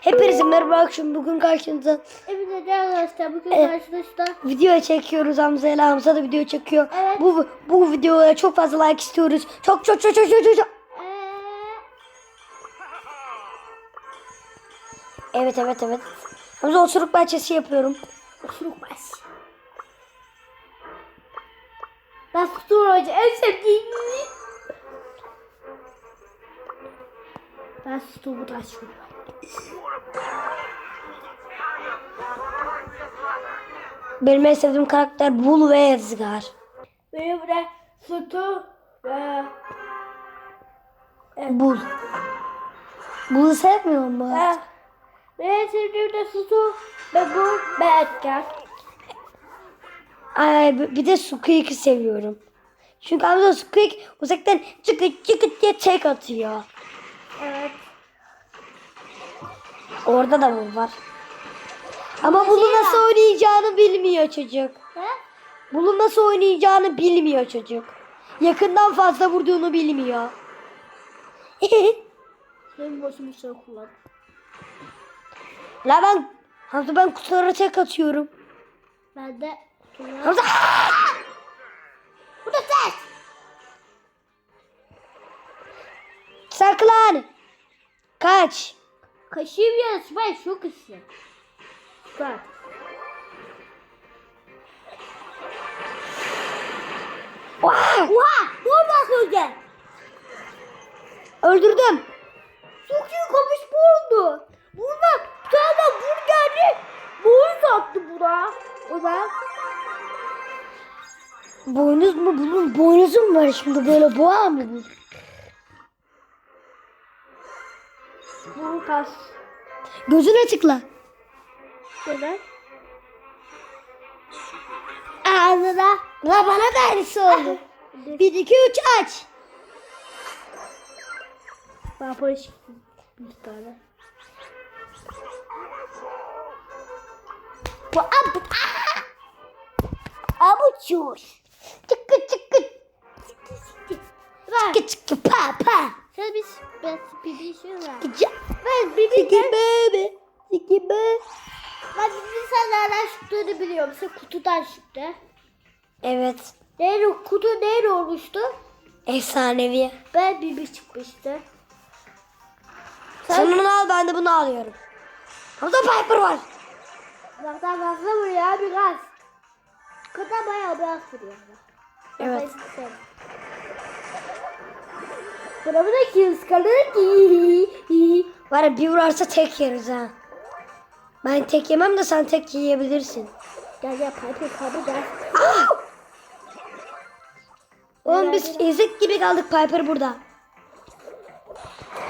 Hepinize merhaba akşam bugün karşınızda Evet arkadaşlar bugün Evet. karşınızda video çekiyoruz Hamza ile Hamza da video çekiyor. Evet. Bu bu videoya çok fazla like istiyoruz. Çok çok çok çok çok çok. eee Evet evet evet. Hamza osuruk bahçesi yapıyorum. osuruk baş. Ben kutu hoca en sevdiğim. Ben sütumu taşıyorum. Benim en sevdiğim karakter Bul ve Edgar. Benim de sütü ve Bul. Bul'u sevmiyor mu? ve benim sevdiğim de sütü ve bu ve Edgar. Ay bir de Squeak'i seviyorum. Çünkü Hamza Squeak uzaktan çıkıt çıkıt diye tek atıyor. Evet. Orada da bu var. Ama bunu şey nasıl var. oynayacağını bilmiyor çocuk. He? Bunu nasıl oynayacağını bilmiyor çocuk. Yakından fazla vurduğunu bilmiyor. Benim boşum şey kullan. La ben Hamza ben kutulara tek atıyorum. Ben de kutumu. Hamza Bu da ses. saklan. Kaç. Kaşığım yarısı ben çok ısın. Bak. Vah! Oha! Normal söyle. Öldürdüm. Çok iyi kapış bu oldu. Bunlar bir tane burgerli boğaz attı buna. Ona. Boynuz mu? Bunun boynuzu mu var şimdi böyle boğa mı bu? Bu kas. Gözünü tıkla. Neden? Ağzına. La bana da aynısı oldu. 1 2 3 aç. Ben polis bir tane. Bu ab Abuçur. Çıkı çıkı Ver. çıkı çıkı pa pa. Sen bir ben bir şey. Gıca. Ben bir bir bebe. Siki be. Ben bir sen nereden çıktığını biliyorum. Sen kutudan çıktı. Evet. Nerede kutu nerede olmuştu? Efsanevi. Ben bir bir çıkmıştı. Sen onu al ben de bunu alıyorum. Orada Piper var. Uzaktan fazla vuruyor abi gaz. Kadar bayağı biraz vuruyor. Evet. Buna bu da ki ıskalır ki. Var ya bir vurarsa tek yeriz ha. Ben tek yemem de sen tek yiyebilirsin. Gel gel Piper kabı gel. Oğlum biz ezik gibi kaldık Piper burada.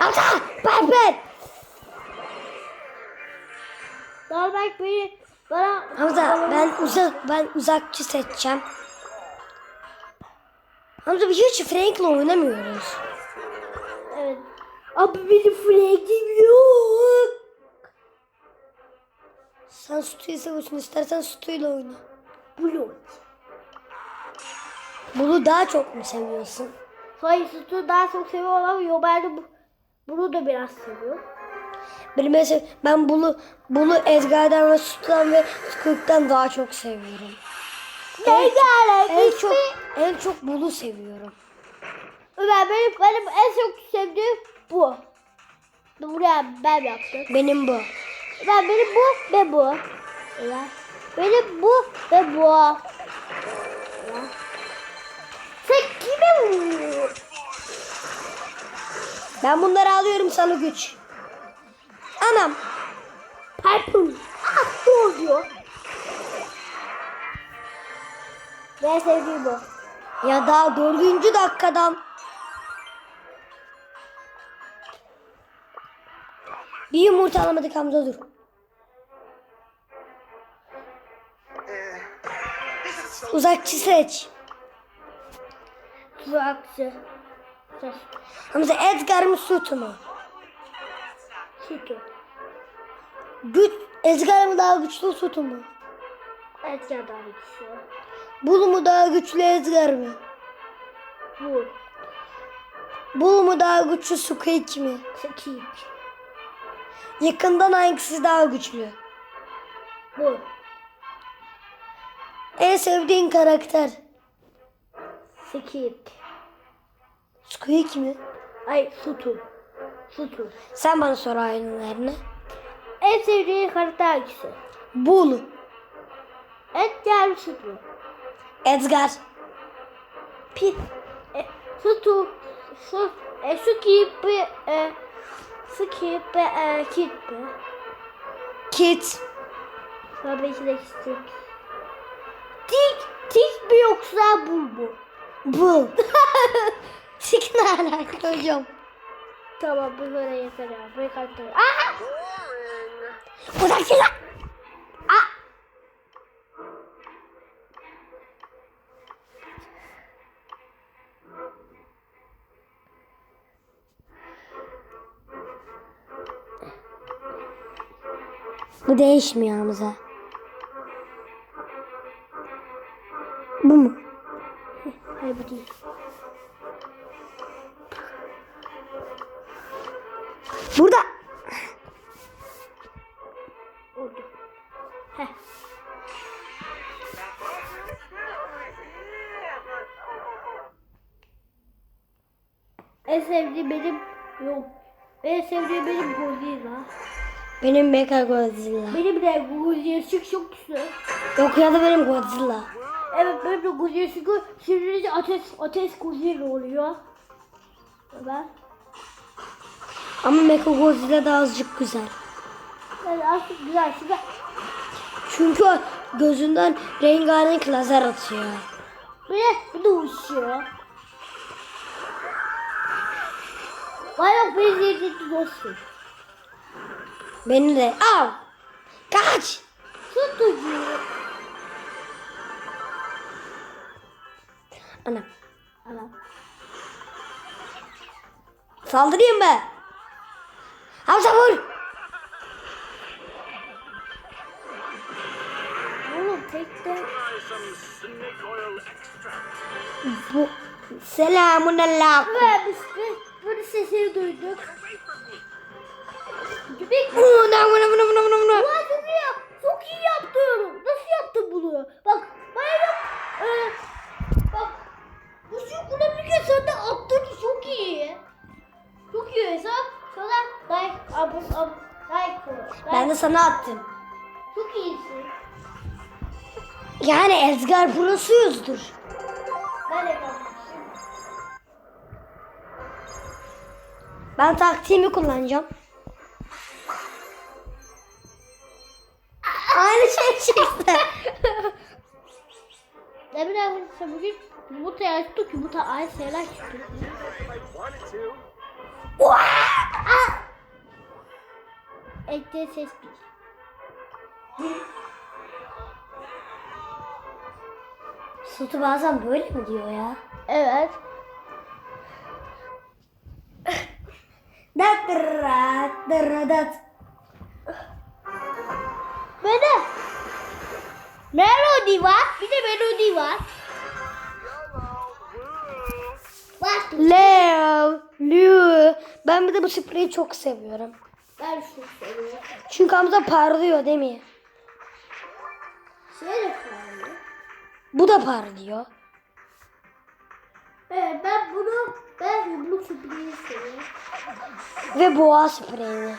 Ata! Piper! Normal beni bana Hamza ben uzak ben uzakçı seçeceğim. Hamza biz hiç Frank'le oynamıyoruz. Abi benim flagim yok. Sen Stu'yu seviyorsun istersen Stu'yla oyna. Blue. Bunu daha çok mu seviyorsun? Hayır sütü daha çok seviyorum ama yo ben de bu, bunu da biraz seviyorum. Benim mesela ben bunu bunu Edgar'dan ve Stu'dan ve Squeak'ten daha çok seviyorum. Ne gerek? En çok en çok bunu seviyorum. Ben benim, benim en çok sevdiğim bu. Buraya ben yaptım. Benim bu. Ben benim bu ve bu. Evet. Benim bu ve bu. Evet. Sen kime vuruyorsun? Ben bunları alıyorum sana güç. Anam. Piper. Ah ne oluyor? Ben sevdiğim bu. Ya daha dördüncü dakikadan. Bir yumurta alamadık Hamza dur. Uzakçı seç. Tuzakçı. Ses. Hamza Edgar mı Sutu mu? Sütü. Güç, Edgar mı daha güçlü Sutu mu? Evet ya daha güçlü. Bul mu daha güçlü Edgar mı? Bu. Bul mu daha güçlü Squeak mi? Çekik. Yakından hangisi daha güçlü? Bu. En sevdiğin karakter? Skip. Squeak mi? Ay Sutu. Sutu. Sen bana sor aynılarını. En sevdiğin karakter hangisi? En değerli Sutu. Edgar. Pit. E, Sutu. Su, e, Skip. E, Skip. E, Kit. Kit. Tabii ki de Tik. Tik. Tik mi yoksa bul mu? Bull. Tik ne alaka hocam? Tamam bu böyle yeter ya. Bu karakter. Aha! Uzak çık Bu değişmiyor Hamza. Bu mu? Hayır bu değil. Burada. Oldu. Heh. En sevdiğim benim yok. En sevdiğim benim Godzilla. Benim Mecha Godzilla. Benim de Godzilla çık çok güzel. Yok ya da benim Godzilla. Evet benim de Godzilla çünkü şimdi ateş ateş Godzilla oluyor. Ben Ama Mecha Godzilla da azıcık güzel. yani aslında güzel Çünkü o gözünden rengarenk lazer atıyor. böyle bir de uçuyor. Bayağı benzeyici dostum. Beni de. Al. Kaç. Tutucu. Anam. Anam. Saldırayım mı? Hamza vur. Oğlum. Bu. Selamun aleyküm. Vermişti. Böyle sesini duyduk. Göbek Buna buna buna buna buna buna. Ulan çok iyi yap. Çok iyi yaptım. Nasıl yaptın bunu? Bak bayram. Ee, bak. Bu şu kullanırken sen de attın. Çok iyi. Çok iyi hesap. Sana like, abone, abone, like, like. Ben de sana attım. Çok iyisin. Yani Edgar Pro'suyuzdur. Ben de. Ben taktiğimi kullanacağım. Sen bugün yumurta açtık. Yumurta aynı şeyler çıktı. Ekte ses bir. Sutu bazen böyle mi diyor ya? Evet. Dat dırrat dırradat. Böyle. Melody var. Bir de melodi var. Leo, Lu. Ben bir de bu spreyi çok seviyorum. Ben şunu söylüyorum. Çünkü Hamza parlıyor değil mi? Şöyle söylüyorum. Bu da parlıyor. Evet ben bunu ben yumruk süpürgeyi seviyorum. Ve boğa spreyini.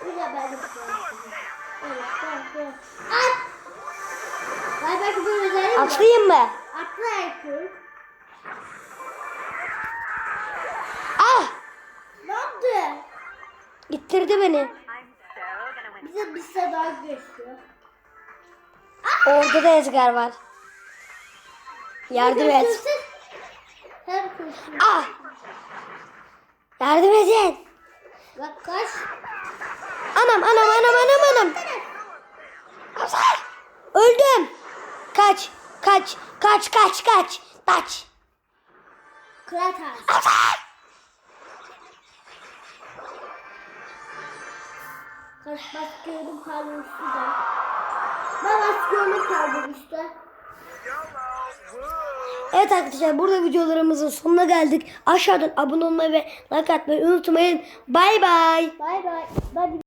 Bu da ben de seviyorum. Evet ben ben. At. Ben belki böyle özelliğim. Atlayayım mı? Atla yapıyorum. Ah! Ne yaptı? İttirdi beni. Bize bir daha geçiyor. Orada da Edgar var. Yardım et. Her koşuyor. Ah! Yardım edin. Bak kaç. Anam anam anam anam anam. Öldüm. Kaç. Kaç. Kaç kaç kaç. Kaç. Kratas. Kaç baskıyorum kaldı üstüde. Ben baskıyorum kaldı üstte. Evet arkadaşlar burada videolarımızın sonuna geldik. Aşağıdan abone olmayı ve like atmayı unutmayın. Bay bay. Bay bay.